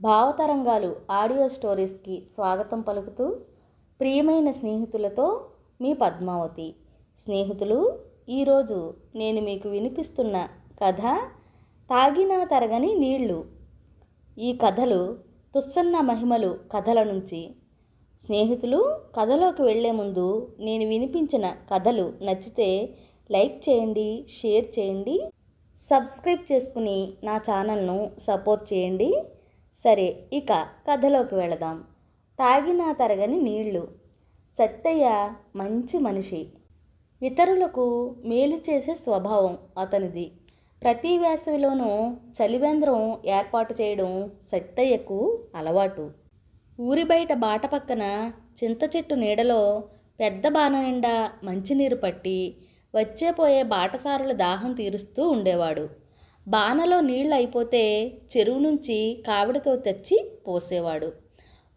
భావతరంగాలు audio స్టోరీస్కి స్వాగతం పలుకుతూ ప్రియమైన స్నేహితులతో మీ పద్మావతి. స్నేహితులు ఈరోజు నేను మీకు వినిపిస్తున్న కథ తాగినా తరగని నీళ్ళు. ఈ కథలు తుస్సన్న మహిమలు కథల నుంచి. స్నేహితులు కథలోకి వెళ్ళే ముందు నేను వినిపించిన కథలు నచ్చితే లైక్ చేయండి షేర్ చేయండి సబ్స్క్రైబ్ చేసుకుని నా ఛానల్ను సపోర్ట్ చేయండి. సరే ఇక కథలోకి వెళదాం. తాగినా తరగని నీళ్ళు. సత్తయ్య మంచి మనిషి. ఇతరులకు మేలు చేసే స్వభావం అతనిది. ప్రతి వేసవిలోనూ చలివేంద్రం ఏర్పాటు చేయడం సత్తయ్యకు అలవాటు. ఊరి బయట బాట పక్కన చింత చెట్టు నీడలో పెద్ద బాణ నిండా మంచినీరు పట్టి వచ్చే పోయే బాటసారుల దాహం తీరుస్తూ ఉండేవాడు. బానలో నీళ్ళు అయిపోతే చెరువు నుంచి కావిడితో తెచ్చి పోసేవాడు.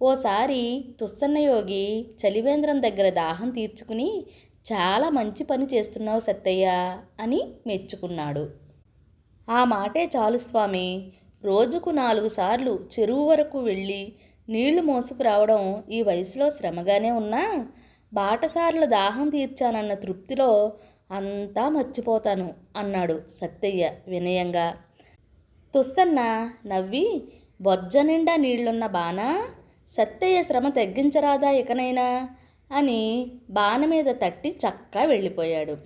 ఓసారి తుస్సన్నయోగి చలివేంద్రం దగ్గర దాహం తీర్చుకుని చాలా మంచి పని చేస్తున్నావు సత్తయ్య అని మెచ్చుకున్నాడు. ఆ మాటే చాలు స్వామి. రోజుకు నాలుగు సార్లు చెరువు వరకు వెళ్ళి నీళ్ళు మోసుకురావడం ఈ వయసులో శ్రమగానే ఉన్నా బాటసార్లు దాహం తీర్చానన్న తృప్తిలో అంతా మర్చిపోతాను అన్నాడు సత్తయ్య వినయంగా. తుస్సన్న నవ్వి బొజ్జ నిండా నీళ్ళున్న బాణ సత్తయ్య శ్రమ తగ్గించరాదా ఇకనైనా? అని బాణ మీద తట్టి చక్కా వెళ్ళిపోయాడు.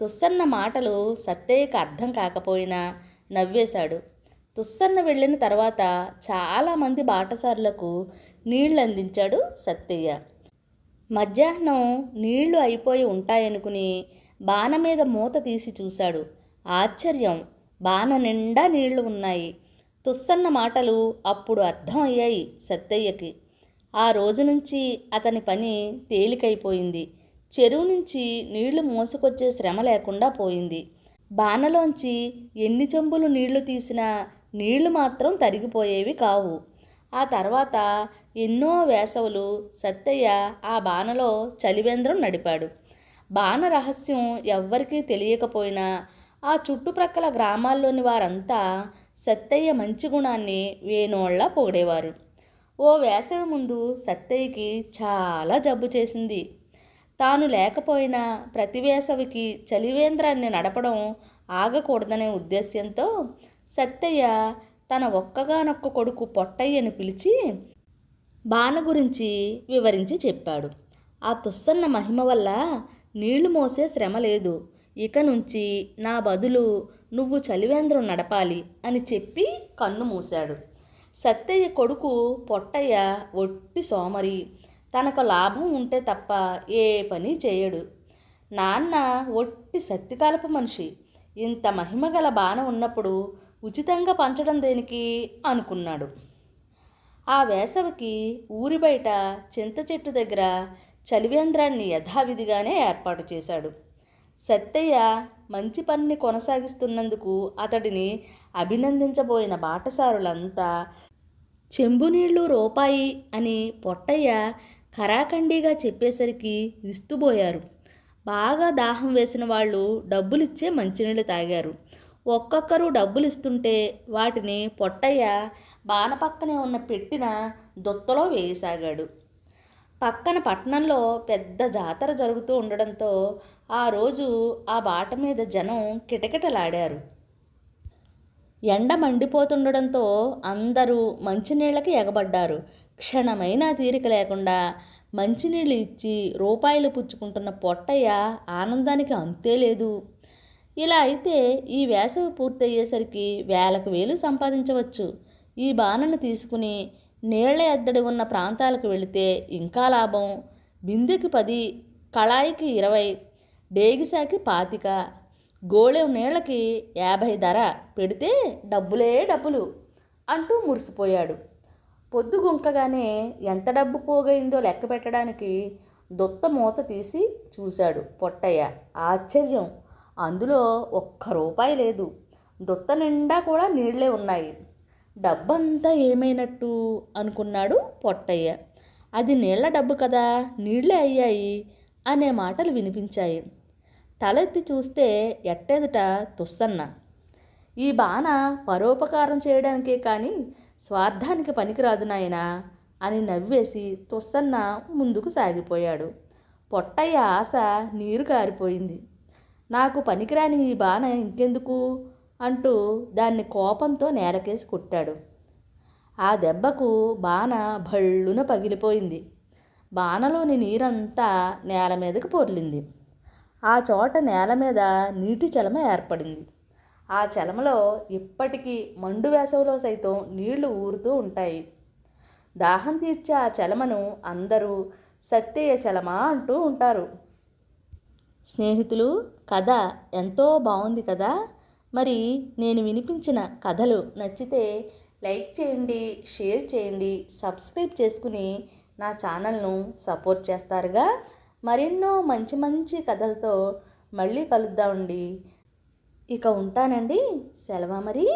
తుస్సన్న మాటలు సత్తయ్యకు అర్థం కాకపోయినా నవ్వేశాడు. తుస్సన్న వెళ్ళిన తర్వాత చాలామంది బాటసారులకు నీళ్ళు అందించాడు సత్తయ్య. మధ్యాహ్నం నీళ్ళు అయిపోయి ఉంటాయనుకుని బాణ మీద మూత తీసి చూశాడు. ఆశ్చర్యం! బాణ నిండా నీళ్ళు ఉన్నాయి. తుస్సన్న మాటలు అప్పుడు అర్థం అయ్యాయి సత్తయ్యకి. ఆ రోజు నుంచి అతని పని తేలికైపోయింది. చెరువు నుంచి నీళ్ళు మోసుకొచ్చే శ్రమ లేకుండా పోయింది. బాణలోంచి ఎన్ని చెంబులు నీళ్ళు తీసినా నీళ్ళు మాత్రం తరిగిపోయేవి కావు. ఆ తర్వాత ఎన్నో వేసవులు సత్తయ్య ఆ బాణలో చలివేంద్రం నడిపాడు. బాణ రహస్యం ఎవ్వరికీ తెలియకపోయినా ఆ చుట్టుప్రక్కల గ్రామాల్లోని వారంతా సత్తయ్య మంచి గుణాన్ని వేణోళ్ళ పొగిడేవారు. ఓ వేసవి ముందు సత్తయ్యకి చాలా జబ్బు చేసింది. తాను లేకపోయినా ప్రతి వేసవికి చలివేంద్రాన్ని నడపడం ఆగకూడదనే ఉద్దేశ్యంతో సత్తయ్య తన ఒక్కగానొక్క కొడుకు పొట్టయ్యని పిలిచి బాణ గురించి వివరించి చెప్పాడు. ఆ తుస్సన్న మహిమ వల్ల నీళ్ళు మోసే శ్రమ లేదు. ఇక నుంచి నా బదులు నువ్వు చలివేంద్రం నడపాలి అని చెప్పి కన్ను మూశాడు. సత్తయ్య కొడుకు పొట్టయ్య ఒట్టి సోమరి. తనకు లాభం ఉంటే తప్ప ఏ పని చేయడు. నాన్న ఒట్టి సత్తికాలపు మనిషి. ఇంత మహిమగల బాణ ఉన్నప్పుడు ఉచితంగా పంచడం దేనికి? అనుకున్నాడు. ఆ వేసవికి ఊరి బయట చింత చెట్టు దగ్గర చలివేంద్రాన్ని యథావిధిగానే ఏర్పాటు చేశాడు. సత్తయ్య మంచి పనిని కొనసాగిస్తున్నందుకు అతడిని అభినందించబోయిన బాటసారులంతా చెంబు నీళ్ళు రూపాయి అని పొట్టయ్య ఖరాఖండిగా చెప్పేసరికి విస్తుబోయారు. బాగా దాహం వేసిన వాళ్ళు డబ్బులిచ్చే మంచినీళ్ళు తాగారు. ఒక్కొక్కరు డబ్బులు ఇస్తుంటే వాటిని పొట్టయ్య బాణ పక్కనే ఉన్న పెట్టిన దొత్తలో వేయసాగాడు. పక్కన పట్టణంలో పెద్ద జాతర జరుగుతూ ఉండడంతో ఆ రోజు ఆ బాట మీద జనం కిటకిటలాడారు. ఎండ మండిపోతుండడంతో అందరూ మంచినీళ్ళకి ఎగబడ్డారు. క్షణమైనా తీరిక లేకుండా మంచినీళ్ళు ఇచ్చి రూపాయలు పుచ్చుకుంటున్న పొట్టయ్య ఆనందానికి అంతే లేదు. ఇలా అయితే ఈ వేసవి పూర్తయ్యేసరికి వేలకు వేలు సంపాదించవచ్చు. ఈ బాణను తీసుకుని నీళ్ళ ఎద్దడి ఉన్న ప్రాంతాలకు వెళితే ఇంకా లాభం. బిందెకి పది కళాయికి ఇరవై డేగిసాకి పాతిక. గోళెం నీళ్ళకి యాభై ధర. పెడితే డబ్బులే డబ్బులు అంటూ మురిసిపోయాడు. పొద్దుగుంకగానే ఎంత డబ్బు పోగైందో లెక్క పెట్టడానికి దొత్త మూత తీసి చూశాడు పొట్టయ్య. ఆశ్చర్యం. అందులో ఒక్క రూపాయి లేదు. దొత్త నిండా కూడా నీళ్ళే ఉన్నాయి. డబ్బంతా ఏమైనట్టు అనుకున్నాడు పొట్టయ్య. అది నీళ్ళ డబ్బు కదా నీళ్ళే అయ్యాయి అనే మాటలు వినిపించాయి. తలెత్తి చూస్తే ఎట్టెదుట తుస్సన్న. ఈ బాణ పరోపకారం చేయడానికే కానీ స్వార్థానికి పనికిరాదు నాయనా అని నవ్వేసి తుస్సన్న ముందుకు సాగిపోయాడు. పొట్టయ్య ఆశ నీరు కారిపోయింది నాకు పనికిరాని ఈ బాణ ఇంకెందుకు? అంటూ దాన్ని కోపంతో నేలకేసి కొట్టాడు. ఆ దెబ్బకు బాణ భళ్ళున పగిలిపోయింది. బాణలోని నీరంతా నేల మీదకి పొర్లింది. ఆ చోట నేల మీద నీటి చలమ ఏర్పడింది. ఆ చలమలో ఇప్పటికీ మండు వేసవిలో సైతం నీళ్ళు ఊరుతూ ఉంటాయి. దాహం తీర్చే ఆ చలమను అందరూ సత్యయ చలమ అంటూ ఉంటారు. స్నేహితులు కథ ఎంతో బాగుంది కదా? మరి నేను వినిపించిన కథలు నచ్చితే లైక్ చేయండి షేర్ చేయండి సబ్స్క్రైబ్ చేసుకుని నా ఛానల్ను సపోర్ట్ చేస్తారుగా. మరెన్నో మంచి మంచి కథలతో మళ్ళీ కలుద్దామండి. ఇక ఉంటానండి. సెలవా మరి.